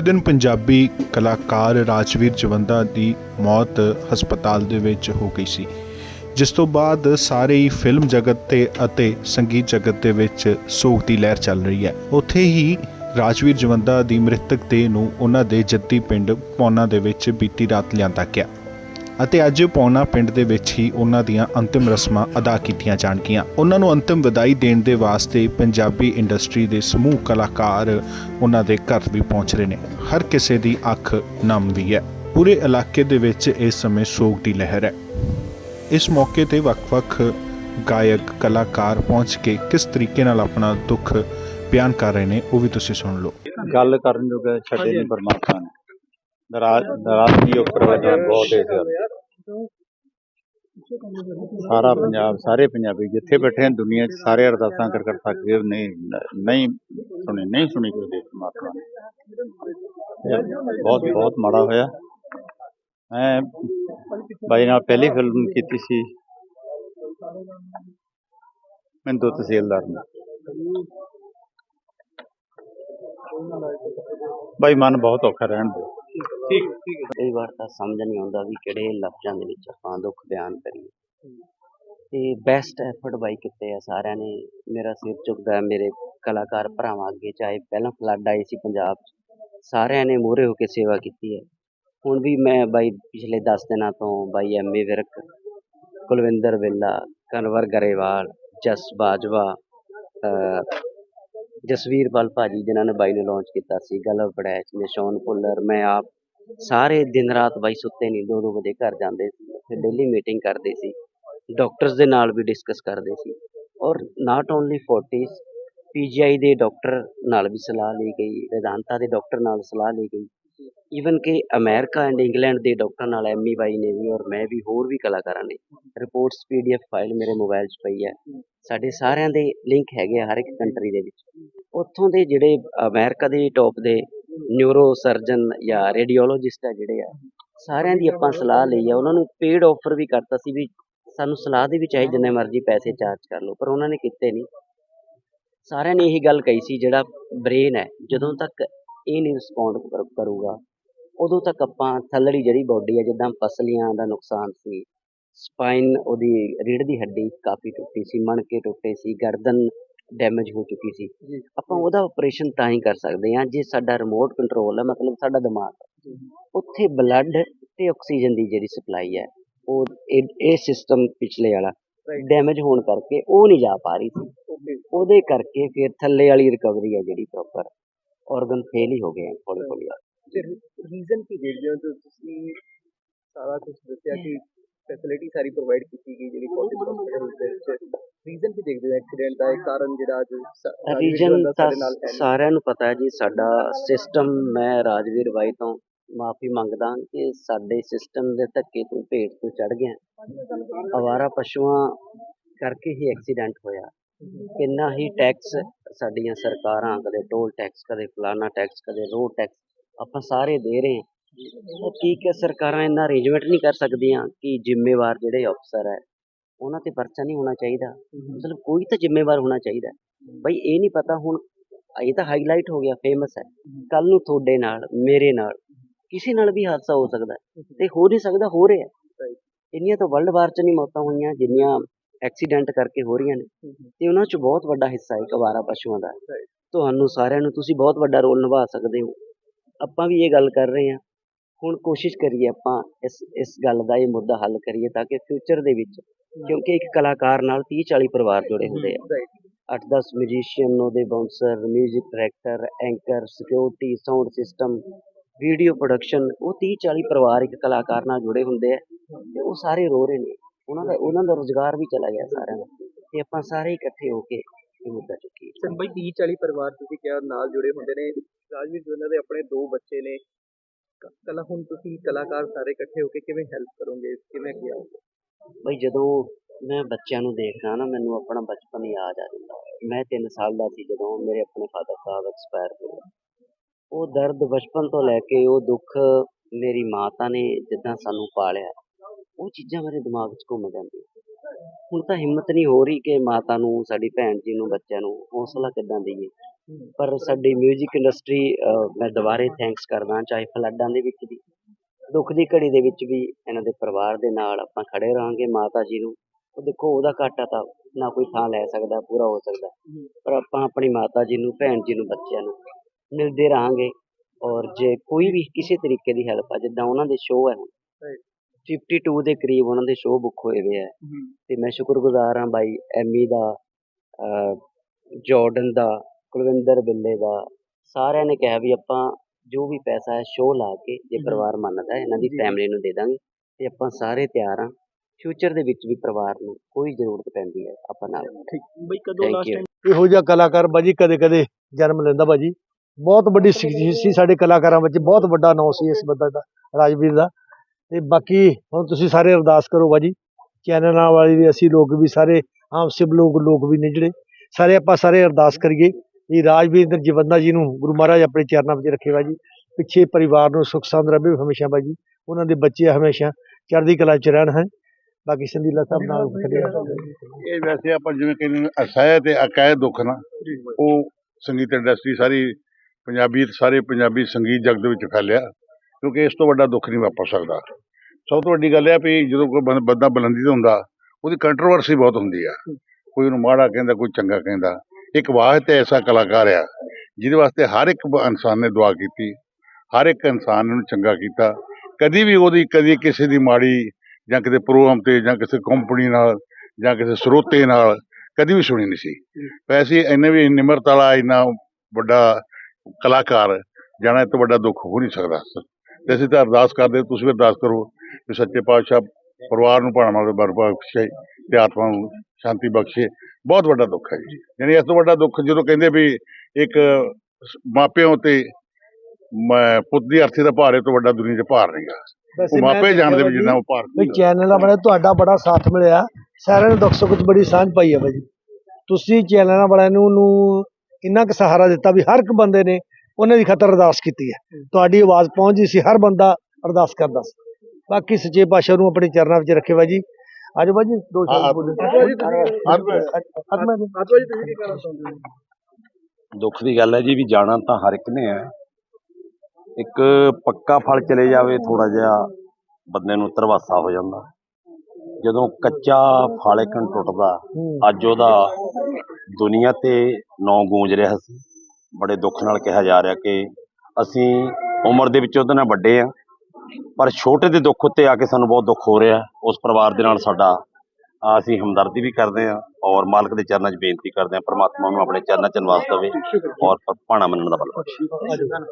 ਇਸ ਦਿਨ ਪੰਜਾਬੀ ਕਲਾਕਾਰ ਰਾਜਵੀਰ ਜਵੰਦਾ ਦੀ ਮੌਤ ਹਸਪਤਾਲ ਦੇ ਵਿੱਚ ਹੋ ਗਈ ਸੀ, ਜਿਸ ਤੋਂ ਬਾਅਦ ਸਾਰੇ ਹੀ ਫਿਲਮ ਜਗਤ ਤੇ ਅਤੇ ਸੰਗੀਤ ਜਗਤ ਦੇ ਵਿੱਚ ਸੋਗ ਦੀ ਲਹਿਰ ਚੱਲ ਰਹੀ ਹੈ। ਉੱਥੇ ਹੀ ਰਾਜਵੀਰ ਜਵੰਦਾ ਦੀ ਮ੍ਰਿਤਕ ਦੇਹ ਨੂੰ ਉਹਨਾਂ ਦੇ ਜੱਦੀ ਪਿੰਡ ਪੌਨਾ ਦੇ ਵਿੱਚ ਬੀਤੀ ਰਾਤ ਲਿਆਂਦਾ ਗਿਆ। ਅਤੇ ਅੱਜ ਪੌਣਾ ਪਿੰਡ ਦੇ ਵਿੱਚ ਹੀ ਉਹਨਾਂ ਦੀਆਂ ਅੰਤਿਮ ਰਸਮਾਂ ਅਦਾ ਕੀਤੀਆਂ ਜਾਣਗੀਆਂ। ਉਹਨਾਂ ਨੂੰ ਅੰਤਿਮ ਵਿਦਾਈ ਦੇਣ ਦੇ ਵਾਸਤੇ ਪੰਜਾਬੀ ਇੰਡਸਟਰੀ ਦੇ ਸਮੂਹ ਕਲਾਕਾਰ ਉਹਨਾਂ ਦੇ ਘਰ ਵੀ ਪਹੁੰਚ ਰਹੇ ਨੇ। ਹਰ ਕਿਸੇ ਦੀ ਅੱਖ ਨਮ ਵੀ ਹੈ। ਪੂਰੇ ਇਲਾਕੇ ਦੇ ਵਿੱਚ ਇਸ ਸਮੇਂ ਸੋਗ ਦੀ ਲਹਿਰ ਹੈ। ਇਸ ਮੌਕੇ ਤੇ ਵੱਖ-ਵੱਖ ਗਾਇਕ, ਕਲਾਕਾਰ ਪਹੁੰਚ ਕੇ ਕਿਸ ਤਰੀਕੇ ਨਾਲ ਆਪਣਾ ਦੁੱਖ ਬਿਆਨ ਕਰ ਰਹੇ ਨੇ, ਉਹ ਵੀ ਤੁਸੀਂ ਸੁਣ ਲਓ। ਗੱਲ ਕਰਨ ਜੋਗਾ ਛੱਡੇ ਨਹੀਂ ਪਰਮਾਤਮਾ ਨੇ। ਨਰਾਜ਼ ਨਾਰਾਜ਼ਗੀ ਉੱਪਰ ਵਜਾ ਬਹੁਤ ਹੈ ਸਾਰਾ ਪੰਜਾਬ ਸਾਰੇ ਪੰਜਾਬੀ ਜਿੱਥੇ ਬੈਠੇ ਹਨ ਦੁਨੀਆ 'ਚ ਸਾਰੇ ਅਰਦਾਸਾਂ ਕਰ ਕਰ ਥੱਕ ਗਏ ਨਹੀਂ ਨਹੀਂ ਸੁਣੀ ਨਹੀਂ ਸੁਣੀ ਕੋਈ ਦੇ ਪਰਮਾਤਮਾ ਨੇ ਇਹ ਬਹੁਤ ਬਹੁਤ ਮਾੜਾ ਹੋਇਆ ਮੈਂ ਬਾਈ ਨਾਲ ਪਹਿਲੀ ਫਿਲਮ ਕੀਤੀ ਸੀ ਮੈਂ ਦੋ ਤਹਿਸੀਲਦਾਰ ਨੇ ਬਾਈ ਮਨ ਬਹੁਤ ਔਖਾ ਰਹਿਣ ਦੇ ਕਈ ਵਾਰ ਤਾਂ ਸਮਝ ਨਹੀਂ ਆਉਂਦਾ ਵੀ ਕਿਹੜੇ ਲਫ਼ਜ਼ਾਂ ਦੇ ਵਿੱਚ ਆਪਾਂ ਦੁੱਖ ਬਿਆਨ ਕਰੀਏ। ਤੇ ਬੈਸਟ ਐਫਰਟ ਬਾਈ ਕੀਤੇ ਆ ਸਾਰਿਆਂ ਨੇ। ਮੇਰਾ ਸਿਰ ਝੁਕਦਾ ਹੈ, ਮੇਰੇ ਕਲਾਕਾਰ ਭਰਾਵਾਂ ਅੱਗੇ, ਚਾਹੇ ਪਹਿਲਾਂ ਫਲੱਡ ਆਈ ਸੀ ਪੰਜਾਬ 'ਚ, ਸਾਰਿਆਂ ਨੇ ਮੂਹਰੇ ਹੋ ਕੇ ਸੇਵਾ ਕੀਤੀ ਹੈ। ਹੁਣ ਵੀ ਮੈਂ ਬਾਈ ਪਿਛਲੇ 10 ਦਿਨਾਂ ਤੋਂ ਬਾਈ ਐਮਏ ਵਿਰਕ, ਕੁਲਵਿੰਦਰ ਵਿੱਲਾ ਕਨਵਰ ਗਰੇਵਾਲ, ਜਸ ਬਾਜਵਾ, ਅਹ ਜਸਵੀਰ ਪਲ ਭਾਜੀ ਜਿਨ੍ਹਾਂ ਨੇ ਬਾਈ ਨੂੰ ਲਾਂਚ ਕੀਤਾ ਸੀ, ਗਲਵ ਪੜੈਚ ਨਿਸ਼ਾਨ ਭੁੱਲਰ, ਮੈਂ ਆਪ ਸਾਰੇ ਦਿਨ ਰਾਤ ਬਾਈ ਸੁੱਤੇ ਨਹੀਂ ਦੋ ਦੋ ਵਜੇ ਘਰ ਜਾਂਦੇ ਸੀ। ਫਿਰ ਡੇਲੀ ਮੀਟਿੰਗ ਕਰਦੇ ਸੀ। ਡਾਕਟਰਸ ਦੇ ਨਾਲ ਵੀ ਡਿਸਕਸ ਕਰਦੇ ਸੀ। ਔਰ ਨਾਟ ਓਨਲੀ ਫੋਰਟਿਸ ਪੀਜੀਆਈ ਦੇ ਡਾਕਟਰ ਨਾਲ ਵੀ ਸਲਾਹ ਲਈ ਗਈ, vedanta ਦੇ ਡਾਕਟਰ ਨਾਲ ਸਲਾਹ ਲਈ ਗਈ। ਈਵਨ ਕਿ ਅਮਰੀਕਾ ਐਂਡ ਇੰਗਲੈਂਡ ਦੇ ਡਾਕਟਰ ਨਾਲ ਐਮੀ ਬਾਈ ਨੇ ਵੀ ਔਰ ਮੈਂ ਵੀ ਹੋਰ ਵੀ ਕਲਾਕਾਰਾਂ ਨੇ। ਰਿਪੋਰਟਸ ਪੀਡੀਐਫ ਫਾਈਲ ਮੇਰੇ ਮੋਬਾਈਲ 'ਚ ਪਈ ਹੈ। ਸਾਡੇ ਸਾਰਿਆਂ ਦੇ ਲਿੰਕ ਹੈਗੇ ਆ ਹਰ ਇੱਕ ਕੰਟਰੀ ਦੇ ਵਿੱਚ। ਉੱਥੋਂ ਦੇ ਜਿਹੜੇ ਅਮਰੀਕਾ ਦੇ ਟੌਪ ਦੇ ਨਿਊਰੋ ਸਰਜਨ ਜਾਂ ਰੇਡੀਓਲੋਜਿਸਟ ਆ ਜਿਹੜੇ ਆ, ਸਾਰਿਆਂ ਦੀ ਆਪਾਂ ਸਲਾਹ ਲਈ ਆ। ਉਹਨਾਂ ਨੂੰ ਪੇਡ ਆਫਰ ਵੀ ਕਰਤਾ ਸੀ ਵੀ ਸਾਨੂੰ ਸਲਾਹ ਦੇ ਵੀ ਚਾਹੇ ਜਿੰਨੇ ਮਰਜ਼ੀ ਪੈਸੇ ਚਾਰਜ ਕਰ ਲਓ, ਪਰ ਉਹਨਾਂ ਨੇ ਕੀਤੇ ਨਹੀਂ। ਸਾਰਿਆਂ ਨੇ ਇਹੀ ਗੱਲ ਕਹੀ ਸੀ, ਜਿਹੜਾ ਬ੍ਰੇਨ ਹੈ, ਜਦੋਂ ਤੱਕ ਇਹ ਨਹੀਂ ਰਿਸਪੌਂਡ ਕਰੂਗਾ, ਉਦੋਂ ਤੱਕ ਆਪਾਂ ਥੱਲੜੀ ਜਿਹੜੀ ਬਾਡੀ ਹੈ ਜਿੱਦਾਂ ਪਸਲੀਆਂ ਦਾ ਨੁਕਸਾਨ ਸੀ ਸਪਾਈਨ ਉਹਦੀ ਰੀੜ੍ਹ ਦੀ ਹੱਡੀ ਕਾਫੀ ਟੁੱਟੀ ਸੀ, ਮਣਕੇ ਟੁੱਟੇ ਸੀ, ਗਰਦਨ ਡੈਮੇਜ ਹੋ ਚੁੱਕੀ ਸੀ। ਆਪਾਂ ਉਹਦਾ ਆਪਰੇਸ਼ਨ ਤਾਂ ਹੀ ਕਰ ਸਕਦੇ ਹਾਂ ਜੇ ਸਾਡਾ ਰਿਮੋਟ ਕੰਟਰੋਲ ਹੈ ਮਤਲਬ ਸਾਡਾ ਦਿਮਾਗ। ਉੱਥੇ ਬਲੱਡ ਤੇ ਆਕਸੀਜਨ ਦੀ ਜਿਹੜੀ ਸਪਲਾਈ ਹੈ ਉਹ ਇਹ- ਸਿਸਟਮ ਪਿਛਲੇ ਵਾਲਾ ਡੈਮੇਜ ਹੋਣ ਕਰਕੇ ਉਹ ਨਹੀਂ ਜਾ ਪਾ ਰਹੀ ਸੀ। ਉਹਦੇ ਕਰਕੇ ਫਿਰ ਥੱਲੇ ਵਾਲੀ ਰਿਕਵਰੀ ਹੈ ਜਿਹੜੀ ਪ੍ਰੋਪਰ ਆਰਗਨ ਫੇਲ ਹੀ ਹੋ ਗਏ ਹੌਲੀ ਹੌਲੀ ਰੀਜ਼ਨ ਕੀ ਹੋ? ਜੋ ਤੁਸੀਂ ਸਾਰਾ ਕੁਝ ਦੱਸਿਆ ਕਿ ਫੈਸਿਲਿਟੀ ਸਾਰੀ ਪ੍ਰੋਵਾਈਡ ਕੀਤੀ ਗਈ ਜਿਹੜੀ ਕਾਲਜ ਹਸਪੀਟਲ ਦੇ ਵਿੱਚ। ਰੀਜ਼ਨ ਕੀ ਦੇਖਦੇ ਹੋ ਐਕਸੀਡੈਂਟ ਦਾ ਇਹ ਕਾਰਨ ਜਿਹੜਾ ਅੱਜ ਰੀਜਨ ਤਾਂ। ਸਾਰਿਆਂ ਨੂੰ ਪਤਾ ਹੈ ਜੀ ਸਾਡਾ ਸਿਸਟਮ ਮੈਂ ਰਾਜਵੀਰ ਬਾਈ ਤੋਂ ਮਾਫੀ ਮੰਗਦਾ ਕਿ ਸਾਡੇ ਸਿਸਟਮ ਦੇ ਧੱਕੇ ਤੋਂ ਭੇਟ ਤੋਂ ਚੜ ਗਿਆ। ਅਵਾਰਾ ਪਸ਼ੂਆਂ ਕਰਕੇ ਹੀ ਐਕਸੀਡੈਂਟ ਹੋਇਆ। ਕਿੰਨਾ ਹੀ ਟੈਕਸ ਸਾਡੀਆਂ ਸਰਕਾਰਾਂ ਕਦੇ ਟੋਲ ਟੈਕਸ ਕਦੇ ਫਲਾਨਾ ਟੈਕਸ ਕਦੇ ਰੋਡ ਟੈਕਸ ਆਪਾਂ ਸਾਰੇ ਦੇ ਰਹੇ ਕੀ ਕਿ ਸਰਕਾਰਾਂ ਇੰਨਾ ਅਰੇਂਜਮੈਂਟ ਨਹੀਂ ਕਰ ਸਕਦੀਆਂ ਕਿ ਜ਼ਿੰਮੇਵਾਰ ਜਿਹੜੇ ਅਫਸਰ ਹੈ ਉਹਨਾਂ ਤੇ ਪਰਚਾ ਨਹੀਂ ਹੋਣਾ ਚਾਹੀਦਾ। ਮਤਲਬ ਕੋਈ ਤਾਂ ਜ਼ਿੰਮੇਵਾਰ ਹੋਣਾ ਚਾਹੀਦਾ। ਬਈ ਇਹ ਨਹੀਂ ਪਤਾ ਹੁਣ ਇਹ ਤਾਂ ਹਾਈਲਾਈਟ ਹੋ ਗਿਆ ਫੇਮਸ ਹੈ। ਕੱਲ ਨੂੰ ਤੁਹਾਡੇ ਨਾਲ ਮੇਰੇ ਨਾਲ ਕਿਸੇ ਨਾਲ ਵੀ ਹਾਦਸਾ ਹੋ ਸਕਦਾ ਤੇ ਹੋ ਨਹੀਂ ਸਕਦਾ ਹੋ ਰਿਹਾ। ਇੰਨੀਆਂ ਤਾਂ ਵਰਲਡ ਵਾਰ ਚ ਨਹੀਂ ਮੌਤਾਂ ਹੋਈਆਂ ਜਿੰਨੀਆਂ ਐਕਸੀਡੈਂਟ ਕਰਕੇ ਹੋ ਰਹੀਆਂ ਨੇ। ਤੇ ਉਹਨਾਂ ਚ ਬਹੁਤ ਵੱਡਾ ਹਿੱਸਾ ਹੈ ਅਵਾਰਾ ਪਸ਼ੂਆਂ ਦਾ। ਤੁਹਾਨੂੰ ਸਾਰਿਆਂ ਨੂੰ ਤੁਸੀਂ ਬਹੁਤ ਵੱਡਾ ਰੋਲ ਨਿਭਾ ਸਕਦੇ ਹੋ। ਆਪਾਂ ਵੀ ਇਹ ਗੱਲ ਕਰ ਰਹੇ ਹਾਂ। ਹੁਣ ਕੋਸ਼ਿਸ਼ ਕਰੀਏ ਆਪਾਂ ਇਸ ਇਸ ਗੱਲ ਦਾ ਇਹ ਮੁੱਦਾ ਹੱਲ ਕਰੀਏ ਤਾਂ ਕਿ ਫਿਊਚਰ ਦੇ ਵਿੱਚ ਕਿਉਂਕਿ ਇੱਕ ਕਲਾਕਾਰ ਨਾਲ 30 40 ਪਰਿਵਾਰ ਜੁੜੇ ਹੁੰਦੇ ਆ। 8-10 ਮਿਊਜ਼ੀਸ਼ੀਅਨ ਉਹਦੇ bouncer 뮤직 director anchor security sound system video production ਉਹ 30 40 ਪਰਿਵਾਰ ਇੱਕ ਕਲਾਕਾਰ ਨਾਲ ਜੁੜੇ ਹੁੰਦੇ ਆ ਤੇ ਉਹ ਸਾਰੇ ਰੋ ਰਹੇ ਨੇ। ਉਹਨਾਂ ਦਾ ਉਹਨਾਂ ਦਾ ਰੋਜ਼ਗਾਰ ਵੀ ਚਲਾ ਗਿਆ ਸਾਰਿਆਂ ਦਾ। ਤੇ ਆਪਾਂ ਸਾਰੇ ਇਕੱਠੇ ਹੋ ਕੇ ਇਹ ਮੁੱਦਾ ਚੁੱਕੀਏ। ਸਰ ਬਈ 30 40 ਪਰਿਵਾਰ ਤੁਸੀਂ ਕਿਹਾ ਨਾਲ ਜੁੜੇ ਹੁੰਦੇ ਨੇ। ਰਾਜਵੀਰ ਜਵੰਦਾ ਦੇ ਆਪਣੇ ਦੋ ਬੱਚੇ ਨੇ। ਕਲਾ ਹੁਣ ਤੁਸੀਂ ਕਲਾਕਾਰ ਸਾਰੇ ਇਕੱਠੇ ਹੋ ਕੇ ਕਿਵੇਂ ਹੈਲਪ ਕਰੋਗੇ? ਕਿਵੇਂ ਕੀ ਬਈ ਜਦੋਂ ਮੈਂ ਬੱਚਿਆਂ ਨੂੰ ਦੇਖਦਾ ਨਾ, ਮੈਨੂੰ ਆਪਣਾ ਬਚਪਨ ਯਾਦ ਆ ਜਾਂਦਾ। ਮੈਂ 3 ਸਾਲ ਦਾ ਸੀ ਜਦੋਂ ਮੇਰੇ ਆਪਣੇ ਫਾਦਰ ਸਾਹਿਬ ਐਕਸਪਾਇਰ ਹੋ ਗਏ ਉਹ ਦਰਦ ਬਚਪਨ ਤੋਂ ਲੈ ਕੇ ਉਹ ਦੁੱਖ ਮੇਰੀ ਮਾਤਾ ਨੇ ਜਿੱਦਾਂ ਸਾਨੂੰ ਪਾਲਿਆ, ਉਹ ਚੀਜ਼ਾਂ ਮੇਰੇ ਦਿਮਾਗ 'ਚ ਘੁੰਮ ਜਾਂਦੀਆਂ। ਹੁਣ ਤਾਂ ਹਿੰਮਤ ਨਹੀਂ ਹੋ ਰਹੀ ਕਿ ਮਾਤਾ ਨੂੰ, ਸਾਡੀ ਭੈਣ ਜੀ ਨੂੰ, ਬੱਚਿਆਂ ਨੂੰ ਹੌਸਲਾ ਕਿੱਦਾਂ ਦਈਏ। ਪਰ ਸਾਡੀ 뮤직 ਇੰਡਸਟਰੀ ਮੈਂ ਦੁਬਾਰੇ ਥੈਂਕਸ ਕਰਦਾ ਚਾਹੇ ਫਲੱਡਾਂ ਦੇ ਵਿੱਚ ਵੀ ਦੁੱਖ ਦੀ ਘੜੀ ਦੇ ਵਿੱਚ ਵੀ ਇਹਨਾਂ ਦੇ ਪਰਿਵਾਰ ਦੇ ਨਾਲ ਆਪਾਂ ਖੜੇ ਰਹਾਂਗੇ ਮਾਤਾ ਜੀ ਨੂੰ। ਉਹ ਦੇਖੋ ਉਹਦਾ ਘਾਟਾ ਤਾਂ ਨਾ ਕੋਈ ਥਾਂ ਲੈ ਸਕਦਾ ਪੂਰਾ ਹੋ ਸਕਦਾ। ਪਰ ਆਪਾਂ ਆਪਣੀ ਮਾਤਾ ਜੀ ਨੂੰ ਭੈਣ ਜੀ ਨੂੰ ਬੱਚਿਆਂ ਨੂੰ ਮਿਲਦੇ ਰਹਾਂਗੇ। ਔਰ ਜੇ ਕੋਈ ਵੀ ਕਿਸੇ ਤਰੀਕੇ ਦੀ ਹੈਲਪ ਆ ਜਿੱਦਾਂ ਉਹਨਾਂ ਦੇ ਸ਼ੋਅ ਹੈ ਹੁਣ 52 ਦੇ ਕਰੀਬ ਉਹਨਾਂ ਦੇ ਸ਼ੋਅ ਬੁੱਕ ਹੋਏ ਹੋਏ ਆ। ਤੇ ਮੈਂ ਸ਼ੁਕਰਗੁਜ਼ਾਰ ਹਾਂ ਬਾਈ ਐਮੀ ਦਾ ਜਾਰਡਨ ਦਾ ਕੁਲਵਿੰਦਰ ਬਿੱਲੇ ਦਾ ਸਾਰਿਆਂ ਨੇ ਕਿਹਾ ਵੀ ਆਪਾਂ ਜੋ ਵੀ ਪੈਸਾ ਹੈ ਸ਼ੋਅ ਲਾ ਕੇ ਜੇ ਪਰਿਵਾਰ ਮੰਨਦਾ ਹੈ ਇਹਨਾਂ ਦੀ ਫੈਮਿਲੀ ਨੂੰ ਦੇ ਦਾਂਗੇ ਤੇ ਆਪਾਂ ਸਾਰੇ ਤਿਆਰ ਹਾਂ। ਫਿਊਚਰ ਦੇ ਵਿੱਚ ਵੀ ਪਰਿਵਾਰ ਨੂੰ ਕੋਈ ਜ਼ਰੂਰਤ ਪੈਂਦੀ ਹੈ ਆਪਾਂ ਨਾਲ। ਬਈ ਕਦੋਂ ਲਾਸਟ. ਟਾਈਮ ਇਹੋ ਜਿਹਾ ਕਲਾਕਾਰ ਬਾਜੀ ਕਦੇ ਕਦੇ ਜਨਮ ਲੈਂਦਾ ਬਾਜੀ। ਬਹੁਤ ਵੱਡੀ ਸਿੱਖੀ ਸੀ ਸਾਡੇ ਕਲਾਕਾਰਾਂ ਵਿੱਚ ਬਹੁਤ ਵੱਡਾ ਨਾਂ ਸੀ ਇਸ ਬੰਦੇ ਦਾ ਰਾਜਵੀਰ ਦਾ। ਤੇ ਬਾਕੀ ਹੁਣ ਤੁਸੀਂ ਸਾਰੇ ਅਰਦਾਸ ਕਰੋ ਬਾਜੀ ਚੈਨਲਾਂ ਵਾਲੇ ਵੀ ਅਸੀਂ ਲੋਕ ਵੀ ਸਾਰੇ ਆਮ ਸਿਵ ਲੋਕ ਲੋਕ ਵੀ ਨੇ ਜਿਹੜੇ ਸਾਰੇ ਆਪਾਂ ਸਾਰੇ ਅਰਦਾਸ ਕਰੀਏ। ਵੀ ਰਾਜਵੀਰ ਜਵੰਦਾ ਜੀ ਨੂੰ ਗੁਰੂ ਮਹਾਰਾਜ ਆਪਣੇ ਚਰਨਾਂ ਵਿੱਚ ਰੱਖੇ ਬਾਜੀ ਪਿੱਛੇ ਪਰਿਵਾਰ ਨੂੰ ਸੁਖ ਸੰਦ ਰਹੇ ਹਮੇਸ਼ਾ ਬਾਜੀ ਉਹਨਾਂ ਦੇ ਬੱਚੇ ਹਮੇਸ਼ਾ ਚੜ੍ਹਦੀ ਕਲਾ ਚ ਰਹਿਣ ਹੈ ਬਾਕੀ ਸੰਦੀਲਾ ਸਾਹਿਬ ਨਾਲ। ਇਹ ਵੈਸੇ ਆਪਾਂ ਜਿਵੇਂ ਕਹਿੰਦੇ ਨੇ ਅਸਹਿ ਤੇ ਅਕਹਿ ਦੁੱਖ ਨਾ ਉਹ ਸੰਗੀਤ ਇੰਡਸਟਰੀ ਸਾਰੀ ਪੰਜਾਬੀ ਸਾਰੇ ਪੰਜਾਬੀ ਸੰਗੀਤ ਜਗਤ ਵਿੱਚ ਫੈਲਿਆ ਕਿਉਂਕਿ ਇਸ ਤੋਂ ਵੱਡਾ ਦੁੱਖ ਨਹੀਂ ਵਾਪਰ ਸਕਦਾ। ਸਭ ਤੋਂ ਵੱਡੀ ਗੱਲ ਇਹ ਆ ਵੀ ਜਦੋਂ ਕੋਈ ਬੰਦਾ ਬੁਲੰਦੀ ਤੇ ਹੁੰਦਾ ਉਹਦੀ ਕੰਟਰੋਵਰਸੀ ਬਹੁਤ ਹੁੰਦੀ ਆ। ਕੋਈ ਉਹਨੂੰ ਮਾੜਾ ਕਹਿੰਦਾ ਕੋਈ ਚੰਗਾ ਕਹਿੰਦਾ। ਇੱਕ ਵਾਹਿਦ ਤੇ ਐਸਾ ਕਲਾਕਾਰ ਆ, ਜਿਹਦੇ ਵਾਸਤੇ ਹਰ ਇੱਕ ਇਨਸਾਨ ਨੇ ਦੁਆ ਕੀਤੀ, ਹਰ ਇੱਕ ਇਨਸਾਨ ਨੂੰ ਚੰਗਾ ਕੀਤਾ। ਕਦੀ ਵੀ ਉਹਦੀ, ਕਦੀ ਕਿਸੇ ਦੀ ਮਾੜੀ ਜਾਂ ਕਿਤੇ ਪ੍ਰੋਗਰਾਮ ਤੇ ਜਾਂ ਕਿਸੇ ਕੰਪਨੀ ਨਾਲ ਜਾਂ ਕਿਸੇ ਸਰੋਤੇ ਨਾਲ ਕਦੀ ਵੀ ਸੁਣੀ ਨਹੀਂ ਸੀ। ਵੈਸੇ ਇੰਨੇ ਵੀ ਨਿਮਰਤਾ ਵਾਲਾ, ਇੰਨਾ ਵੱਡਾ ਕਲਾਕਾਰ, ਜਾਣਾ ਇਹ ਤੋਂ ਵੱਡਾ ਦੁੱਖ ਹੋ ਨਹੀਂ ਸਕਦਾ। ਤੇ ਅਸੀਂ ਤਾਂ ਅਰਦਾਸ ਕਰਦੇ ਤੁਸੀਂ ਵੀ ਅਰਦਾਸ ਕਰੋ ਕਿ ਸੱਚੇ ਪਾਤਸ਼ਾਹ ਪਰਿਵਾਰ ਨੂੰ ਭਾਣਾ ਦੇ ਬਰ ਬਖਸ਼ੇ, ਤੇ ਆਤਮਾ ਨੂੰ ਸ਼ਾਂਤੀ ਬਖਸ਼ੇ। ਬਹੁਤ ਵੱਡਾ ਦੁੱਖ ਹੈ ਜੀ। ਯਾਨੀ ਇਸ ਤੋਂ ਵੱਡਾ ਦੁੱਖ ਜਦੋਂ ਕਹਿੰਦੇ ਵੀ ਇੱਕ ਮਾਪਿਆਂ ਤੇ ਮੈਂ ਪੁੱਤ ਦੀ ਅਰਥੀ ਦਾ ਭਾਰ ਇਹ ਤੋਂ ਵੱਡਾ ਦੁਨੀਆ 'ਚ ਭਾਰ ਨਹੀਂਗਾ ਉਹ ਮਾਪੇ ਜਾਣਦੇ ਵੀ ਜਿੰਨਾ ਉਹ ਭਾਰ ਵੀ ਚੈਨਲ ਵਾਲੇ ਤੁਹਾਡਾ ਬੜਾ ਸਾਥ ਮਿਲਿਆ। ਸਾਰਿਆਂ ਨੇ ਦੁੱਖ ਸੁੱਖ 'ਚ ਬੜੀ ਸਾਂਝ ਪਾਈ ਹੈ ਬਾਜੀ ਤੁਸੀਂ ਚੈਨਲਾਂ ਵਾਲਿਆਂ ਨੂੰ ਨੂੰ ਇੰਨਾ ਕੁ ਸਹਾਰਾ ਦਿੱਤਾ ਵੀ ਹਰ ਇੱਕ ਬੰਦੇ ਨੇ ਉਹਨਾਂ ਦੀ ਖਤਰ ਅਰਦਾਸ ਕੀਤੀ ਹੈ। ਤੁਹਾਡੀ ਆਵਾਜ਼ ਪਹੁੰਚਦੀ ਸੀ ਹਰ ਬੰਦਾ ਅਰਦਾਸ ਕਰਦਾ ਸੀ। ਬਾਕੀ ਸੱਚੇ ਪਾਤਸ਼ਾਹ ਨੂੰ ਆਪਣੇ ਚਰਨਾਂ ਵਿੱਚ ਰੱਖੇ ਬਾਜੀ ਅੱਜ ਬਾਜੀ ਦੋ ਸ਼ਬਦ ਬੋਲੇ। ਹਾਂ, ਅੱਜ ਮੈਂ ਆਤਵਾ ਜੀ ਤੁਸੀਂ ਕੀ ਕਹਿਣਾ ਚਾਹੁੰਦੇ ਹੋ? ਦੁੱਖ ਦੀ ਗੱਲ ਹੈ ਜੀ ਵੀ ਜਾਣਾ ਤਾਂ ਹਰ ਇੱਕ ਨੇ ਹੈ। ਇੱਕ ਪੱਕਾ ਫਲ ਚਲੇ ਜਾਵੇ ਥੋੜਾ ਜਿਹਾ ਬੰਦੇ ਨੂੰ ਤਰਵਾਸਾ ਹੋ ਜਾਂਦਾ। ਜਦੋਂ ਕੱਚਾ ਫਲ ਇੱਕ ਟੁੱਟਦਾ ਅੱਜ ਉਹਦਾ ਦੁਨੀਆ ਤੇ ਨਾਂ ਗੂੰਜ ਰਿਹਾ ਸੀ। ਬੜੇ ਦੁੱਖ ਨਾਲ ਕਿਹਾ ਜਾ ਰਿਹਾ ਕਿ ਅਸੀਂ ਉਮਰ ਦੇ ਵਿੱਚ ਉਹਦੇ ਨਾਲ ਵੱਡੇ ਆ ਪਰ ਛੋਟੇ ਦੇ ਦੁੱਖ ਉੱਤੇ ਆ ਕੇ ਸਾਨੂੰ ਬਹੁਤ ਦੁੱਖ ਹੋ ਰਿਹਾ ਉਸ ਪਰਿਵਾਰ ਦੇ ਨਾਲ ਸਾਡਾ ਅਸੀਂ ਹਮਦਰਦੀ ਵੀ ਕਰਦੇ ਹਾਂ ਔਰ ਮਾਲਕ ਦੇ ਚਰਨਾਂ 'ਚ ਬੇਨਤੀ ਕਰਦੇ ਹਾਂ ਪ੍ਰਮਾਤਮਾ ਨੂੰ ਆਪਣੇ ਚਰਨਾਂ 'ਚ ਨਿਵਾਸ ਦੇਵੇ ਔਰ ਭਾਣਾ ਮੰਨਣ ਦਾ ਬਲ ਬਖਸ਼ੇ।